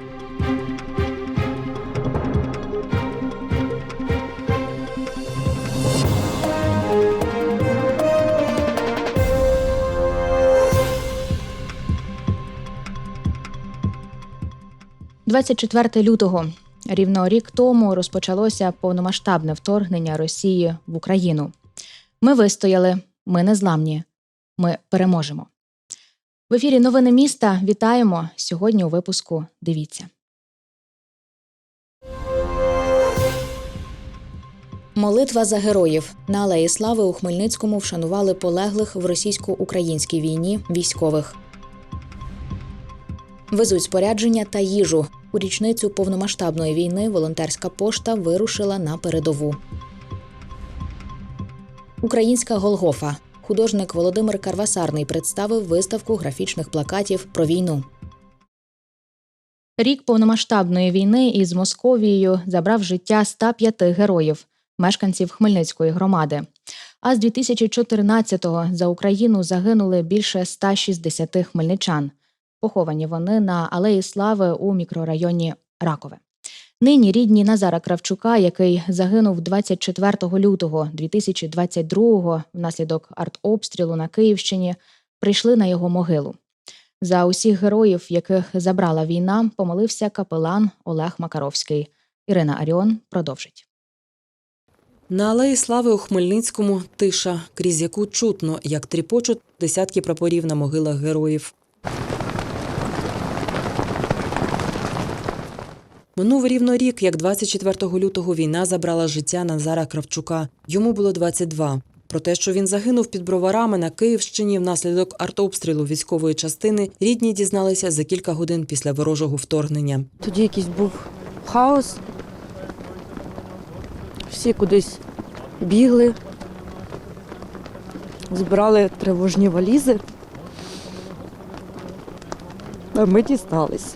– 24 лютого. Рівно рік тому розпочалося повномасштабне вторгнення Росії в Україну. Ми вистояли, ми незламні, ми переможемо. В ефірі Новини міста вітаємо сьогодні у випуску. Дивіться. Молитва за героїв на Алеї Слави у Хмельницькому вшанували полеглих в російсько-українській війні військових. Везуть спорядження та їжу. У річницю повномасштабної війни волонтерська пошта вирушила на передову. Українська Голгофа. Художник Володимир Карвасарний представив виставку графічних плакатів про війну. Рік повномасштабної війни із Московією забрав життя 105 героїв, мешканців Хмельницької громади. А з 2014-го за Україну загинули більше 160 хмельничан. Поховані вони на Алеї Слави у мікрорайоні Ракове. Нині рідні Назара Кравчука, який загинув 24 лютого 2022-го внаслідок артобстрілу на Київщині, прийшли на його могилу. За усіх героїв, яких забрала війна, помолився капелан Олег Макаровський. Ірина Аріон продовжить. На алеї слави у Хмельницькому тиша, крізь яку чутно, як тріпочуть десятки прапорів на могилах героїв. Минув рівно рік, як 24 лютого війна забрала життя Назара Кравчука. Йому було 22. Про те, що він загинув під броварами на Київщині внаслідок артобстрілу військової частини, рідні дізналися за кілька годин після ворожого вторгнення. Тоді якийсь був хаос. Всі кудись бігли, збирали тривожні валізи. А ми дістались.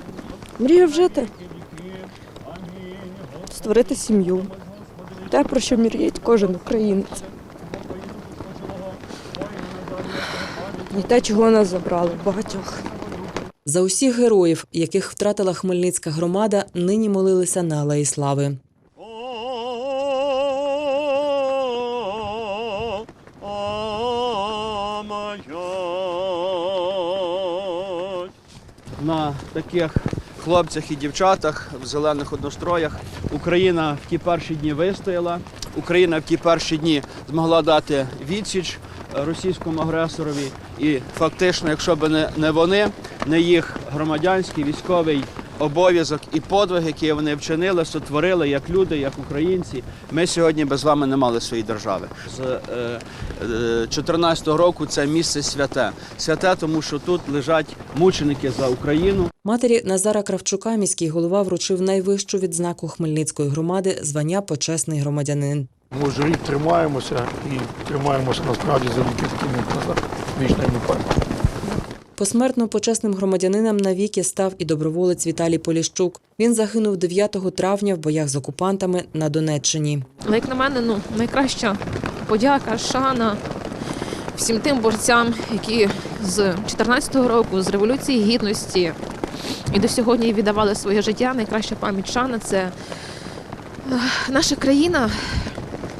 Мріяв жити, створити сім'ю. Те, про що мріє кожен українець. І те, чого нас забрали багатьох. За усіх героїв, яких втратила Хмельницька громада, нині молилися на алеї слави. На таких хлопцях і дівчатах в зелених одностроях Україна в ті перші дні вистояла. Україна в ті перші дні змогла дати відсіч російському агресорові. І фактично, якщо б не, вони, не їх громадянський військовий обов'язок і подвиг, які вони вчинили, сотворили як люди, як українці. Ми сьогодні без вами не мали своєї держави. З е, е, року це місце святе. Святе, тому що тут лежать мученики за Україну. Матері Назара Кравчука міський голова вручив найвищу відзнаку Хмельницької громади звання почесний громадянин. Ми вже рік тримаємося і тримаємося насправді завдяки таким як Назар. Посмертно почесним громадянином навіки став і доброволець Віталій Поліщук. Він загинув 9 травня в боях з окупантами на Донеччині. Але як на мене, ну найкраща подяка, шана всім тим борцям, які з 14-го року, з революції гідності і до сьогодні віддавали своє життя. Найкраща пам'ять шана це наша країна,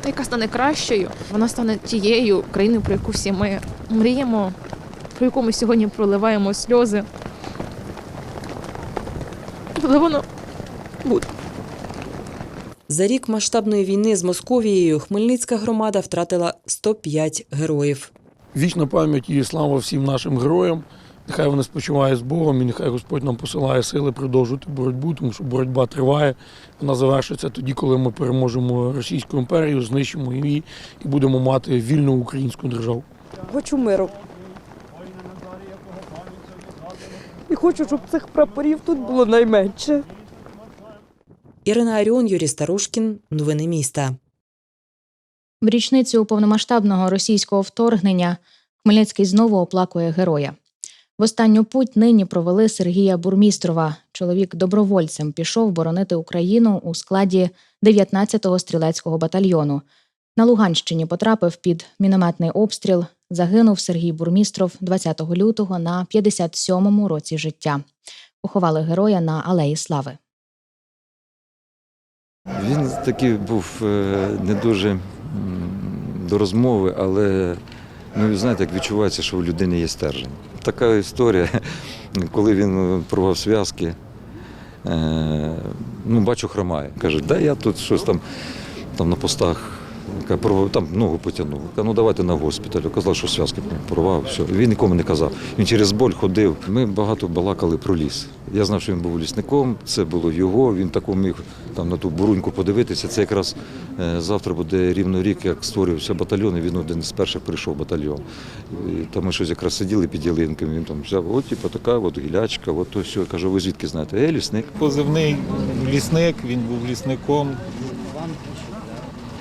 яка стане кращою. Вона стане тією країною, про яку всі ми мріємо, про яку ми сьогодні проливаємо сльози. Але воно буде. За рік масштабної війни з Московією Хмельницька громада втратила 105 героїв. Вічна пам'ять і слава всім нашим героям. Нехай вони спочивають з Богом, і нехай Господь нам посилає сили продовжувати боротьбу, тому що боротьба триває. Вона завершиться тоді, коли ми переможемо Російську імперію, знищимо її і будемо мати вільну українську державу. Хочу миру. І хочу, щоб цих прапорів тут було найменше. Ірина Аріон, Юрій Старушкін. Новини міста. В річницю повномасштабного російського вторгнення Хмельницький знову оплакує героя. В останню путь нині провели Сергія Бурмістрова. Чоловік добровольцем пішов боронити Україну у складі 19-го стрілецького батальйону. На Луганщині потрапив під мінометний обстріл. Загинув Сергій Бурмістров 20 лютого на 57-му році життя. Поховали героя на Алеї Слави. Він такий був е, не дуже до розмови, але ну, знаєте, як відчувається, що в людини є стержень. Така історія, коли він порвав зв'язки, е, ну, бачу, хромає. Каже, да я тут щось там, там на постах. Там ногу потягнув. Ну давайте на госпіталь. Казав, що зв'язки порвав. Все. Він нікому не казав. Він через боль ходив. Ми багато балакали про ліс. Я знав, що він був лісником, це було його. Він таку міг там на ту буруньку подивитися. Це якраз е, завтра буде рівно рік, як створився батальйон, і він один з перших прийшов батальйон. Там ми щось якраз сиділи під ялинками. Він там взяв, от типу, така, от гілячка, от то все. Я кажу, ви звідки знаєте? Я лісник. Позивний лісник, він був лісником.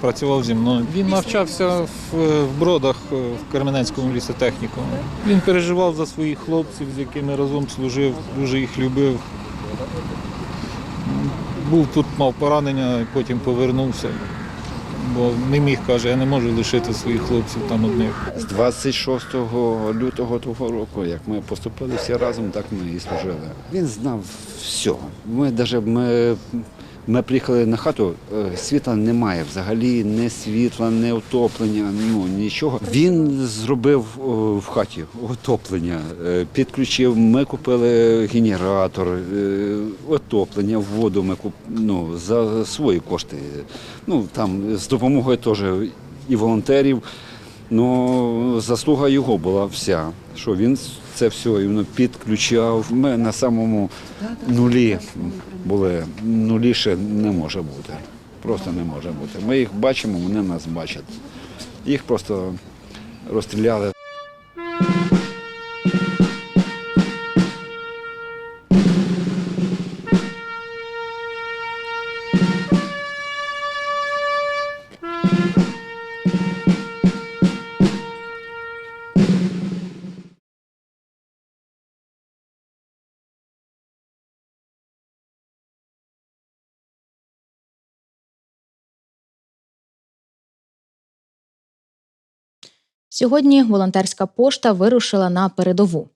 Працював зі мною. Він навчався в, бродах е, в Карменецькому лісотехнікумі. Він переживав за своїх хлопців, з якими разом служив, дуже їх любив. Був тут, мав поранення, потім повернувся. Бо не міг, каже, я не можу лишити своїх хлопців там одних. З 26 лютого того року, як ми поступили всі разом, так ми і служили. Він знав все. Ми даже ми, ми приїхали на хату, е, світла немає взагалі, ні світла, ні отоплення, ну нічого. Він зробив в хаті отоплення, е, підключив. Ми купили генератор, е, отоплення, воду ми куп, ну, за свої кошти. Ну там з допомогою теж і волонтерів. Ну, заслуга його була вся, що він це все іменно підключав. Ми на самому нулі були. Нуліше не може бути. Просто не може бути. Ми їх бачимо, вони нас бачать. Їх просто розстріляли. Сьогодні волонтерська пошта вирушила на передову.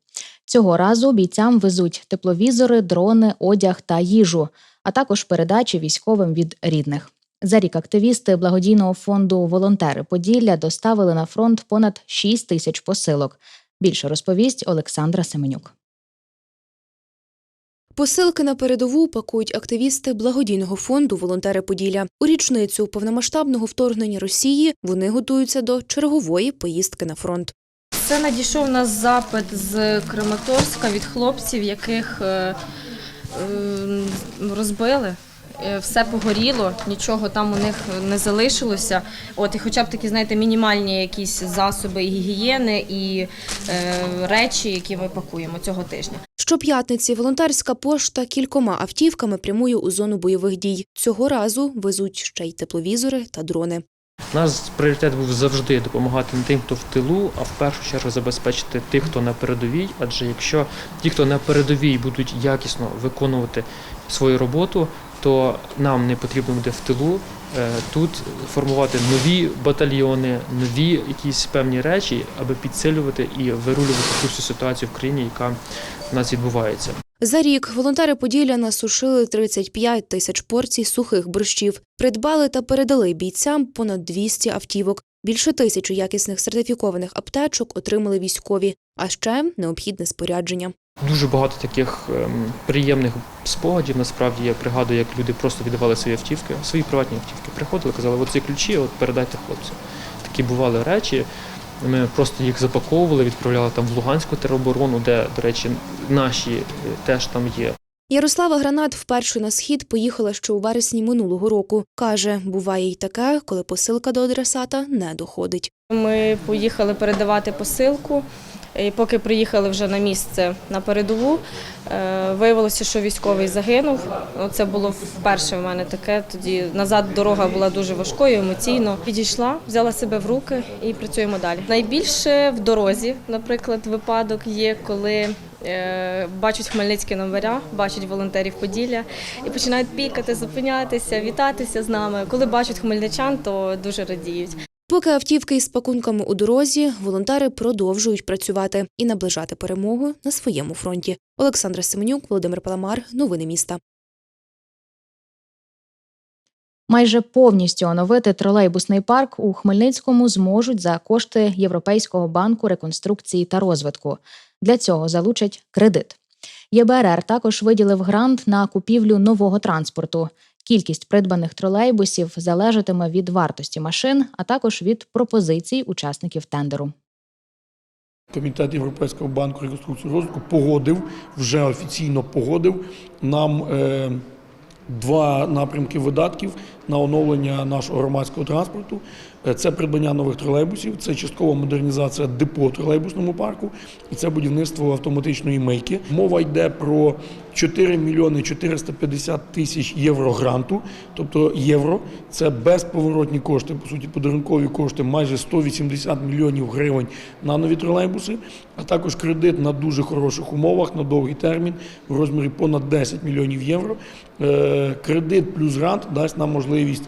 Цього разу бійцям везуть тепловізори, дрони, одяг та їжу, а також передачі військовим від рідних. За рік активісти благодійного фонду Волонтери Поділля доставили на фронт понад 6 тисяч посилок. Більше розповість Олександра Семенюк. Посилки на передову пакують активісти благодійного фонду Волонтери Поділля. У річницю повномасштабного вторгнення Росії вони готуються до чергової поїздки на фронт. Це надійшов нас запит з Краматорська від хлопців, яких е, е, розбили. Е, Все погоріло, нічого там у них не залишилося. От і хоча б такі, знаєте, мінімальні якісь засоби і гігієни і е, речі, які ми пакуємо цього тижня. Щоп'ятниці волонтерська пошта кількома автівками прямує у зону бойових дій. Цього разу везуть ще й тепловізори та дрони. У нас пріоритет був завжди допомагати не тим, хто в тилу, а в першу чергу забезпечити тих, хто на передовій. Адже якщо ті, хто на передовій будуть якісно виконувати свою роботу, то нам не потрібно буде в тилу е, тут формувати нові батальйони, нові якісь певні речі, аби підсилювати і вирулювати ту всю ситуацію в країні, яка в нас відбувається. За рік волонтери Поділля насушили 35 тисяч порцій сухих борщів, придбали та передали бійцям понад 200 автівок. Більше тисячі якісних сертифікованих аптечок отримали військові, а ще необхідне спорядження. Дуже багато таких ем, приємних спогадів. Насправді я пригадую, як люди просто віддавали свої автівки, свої приватні автівки. Приходили, казали, оці ключі, от передайте хлопцям. Такі бували речі. Ми просто їх запаковували, відправляли там в Луганську тероборону, де, до речі, наші е, теж там є. Ярослава Гранат вперше на схід поїхала ще у вересні минулого року. Каже, буває й таке, коли посилка до адресата не доходить. Ми поїхали передавати посилку. І поки приїхали вже на місце на передову, е, виявилося, що військовий загинув. Ну, Це було вперше в мене таке. Тоді назад дорога була дуже важкою, емоційно. Підійшла, взяла себе в руки і працюємо далі. Найбільше в дорозі, наприклад, випадок є, коли е, бачать хмельницькі номера, бачать волонтерів Поділля і починають пікати, зупинятися, вітатися з нами. Коли бачать хмельничан, то дуже радіють. Допоки автівки із пакунками у дорозі, волонтери продовжують працювати і наближати перемогу на своєму фронті. Олександра Семенюк, Володимир Паламар. Новини міста. Майже повністю оновити тролейбусний парк у Хмельницькому зможуть за кошти Європейського банку реконструкції та розвитку. Для цього залучать кредит. ЄБРР також виділив грант на купівлю нового транспорту. Кількість придбаних тролейбусів залежатиме від вартості машин, а також від пропозицій учасників тендеру. Комітет Європейського банку реконструкції розвитку погодив, вже офіційно погодив нам е, два напрямки видатків на оновлення нашого громадського транспорту. Е, Це придбання нових тролейбусів, це часткова модернізація депо тролейбусному парку і це будівництво автоматичної мийки. Мова йде про 4 мільйони 450 тисяч євро гранту, тобто євро. Це безповоротні кошти, по суті, подарункові кошти, майже 180 мільйонів гривень на нові тролейбуси, а також кредит на дуже хороших умовах на довгий термін в розмірі понад 10 мільйонів євро. Е, Кредит плюс грант дасть нам можливість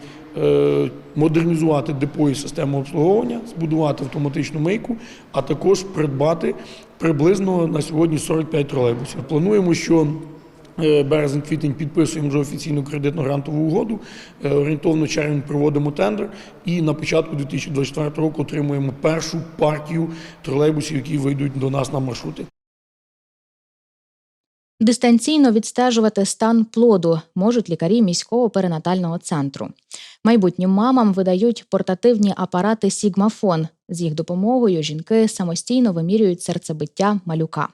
модернізувати депо і систему обслуговування, збудувати автоматичну мийку, а також придбати приблизно на сьогодні 45 тролейбусів. Плануємо, що е, березень-квітень підписуємо вже офіційну кредитно-грантову угоду. Е, Орієнтовно червень проводимо тендер і на початку 2024 року отримуємо першу партію тролейбусів, які вийдуть до нас на маршрути. Дистанційно відстежувати стан плоду можуть лікарі міського перинатального центру. Майбутнім мамам видають портативні апарати Сігмафон. З їх допомогою жінки самостійно вимірюють серцебиття малюка.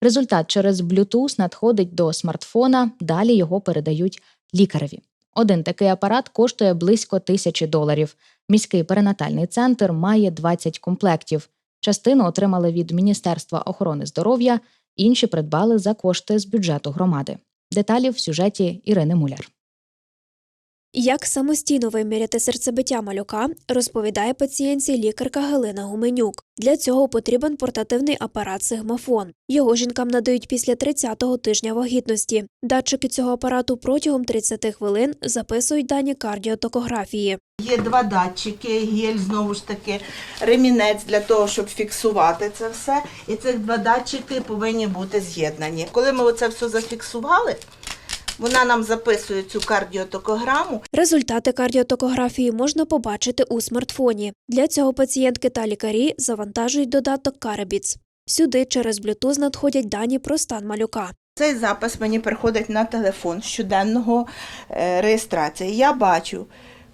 Результат через Bluetooth надходить до смартфона, далі його передають лікареві. Один такий апарат коштує близько тисячі доларів. Міський перинатальний центр має 20 комплектів. Частину отримали від Міністерства охорони здоров'я, інші придбали за кошти з бюджету громади. Деталі в сюжеті Ірини Муляр. Як самостійно виміряти серцебиття малюка, розповідає пацієнтці лікарка Галина Гуменюк. Для цього потрібен портативний апарат Сигмафон. Його жінкам надають після 30-го тижня вагітності. Датчики цього апарату протягом 30 хвилин записують дані кардіотокографії. Є два датчики, гель знову ж таки, ремінець для того, щоб фіксувати це все. І цих два датчики повинні бути з'єднані. Коли ми оце все зафіксували, вона нам записує цю кардіотокограму. Результати кардіотокографії можна побачити у смартфоні. Для цього пацієнтки та лікарі завантажують додаток Каребіц. Сюди через Bluetooth надходять дані про стан малюка. Цей запис мені приходить на телефон щоденного е, реєстрації. Я бачу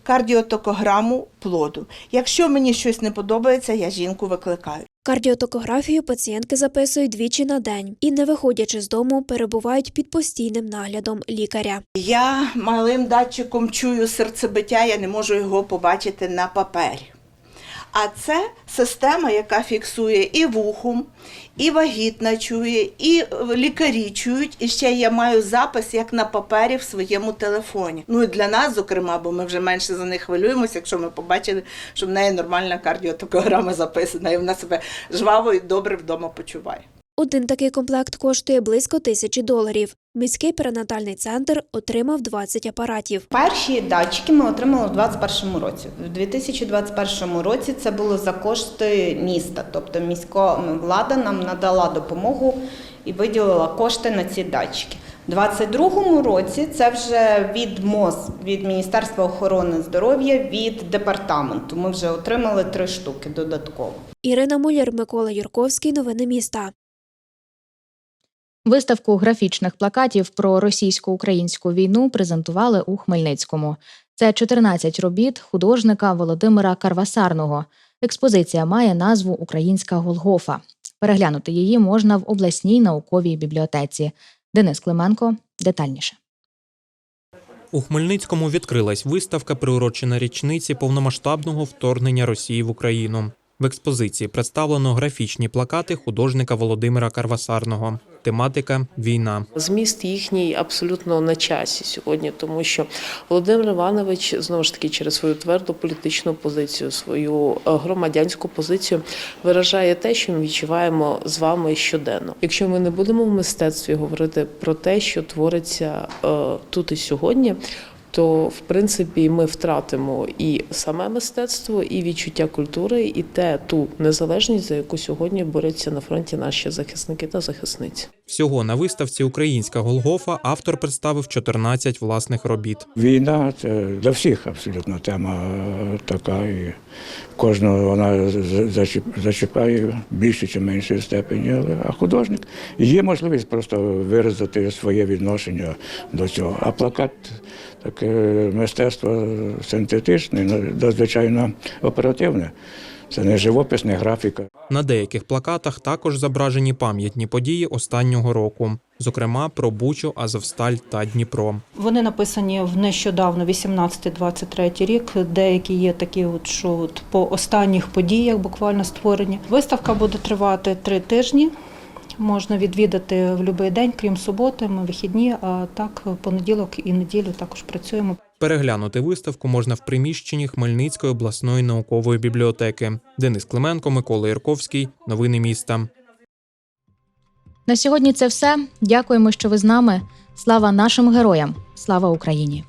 кардіотокограму плоду. Якщо мені щось не подобається, я жінку викликаю. Кардіотокографію пацієнтки записують двічі на день і, не виходячи з дому, перебувають під постійним наглядом лікаря. Я малим датчиком чую серцебиття, я не можу його побачити на папері. А це система, яка фіксує і вухом, і вагітна чує, і лікарі чують. І ще я маю запис як на папері в своєму телефоні. Ну і для нас, зокрема, бо ми вже менше за них хвилюємося, якщо ми побачили, що в неї нормальна кардіотокограма записана, і вона себе жваво і добре вдома почуває. Один такий комплект коштує близько тисячі доларів. Міський перинатальний центр отримав 20 апаратів. Перші датчики ми отримали у 2021 році. У 2021 році це було за кошти міста, тобто міська влада нам надала допомогу і виділила кошти на ці датчики. У 2022 році це вже від МОЗ, від Міністерства охорони здоров'я, від департаменту. Ми вже отримали три штуки додатково. Ірина Муляр, Микола Юрковський. Новини міста. Виставку графічних плакатів про російсько-українську війну презентували у Хмельницькому. Це 14 робіт художника Володимира Карвасарного. Експозиція має назву Українська Голгофа. Переглянути її можна в обласній науковій бібліотеці. Денис Клименко детальніше. У Хмельницькому відкрилась виставка, приурочена річниці повномасштабного вторгнення Росії в Україну. В експозиції представлено графічні плакати художника Володимира Карвасарного. Тематика війна. Зміст їхній абсолютно на часі сьогодні, тому що Володимир Іванович знову ж таки через свою тверду політичну позицію, свою е, громадянську позицію виражає те, що ми відчуваємо з вами щоденно. Якщо ми не будемо в мистецтві говорити про те, що твориться е, тут і сьогодні. То в принципі ми втратимо і саме мистецтво, і відчуття культури, і те ту незалежність, за яку сьогодні борються на фронті наші захисники та захисниці. Всього на виставці Українська Голгофа автор представив 14 власних робіт. Війна це для всіх абсолютно тема е, така. І кожного вона зачіп- зачіпає в більшій чи меншої степені. Але а художник є можливість просто виразити своє відношення до цього. А плакат таке мистецтво синтетичне, ну, надзвичайно оперативне. Це не живопис, не графіка. На деяких плакатах також зображені пам'ятні події останнього року, зокрема про Бучу, Азовсталь та Дніпро. Вони написані в нещодавно, 18-23 рік. Деякі є такі, от, що от по останніх подіях буквально створені. Виставка буде тривати три тижні. Можна відвідати в будь-який день, крім суботи, ми вихідні, а так понеділок і неділю також працюємо. Переглянути виставку можна в приміщенні Хмельницької обласної наукової бібліотеки. Денис Клименко, Микола Ірковський. Новини міста. На сьогодні це все. Дякуємо, що ви з нами. Слава нашим героям! Слава Україні!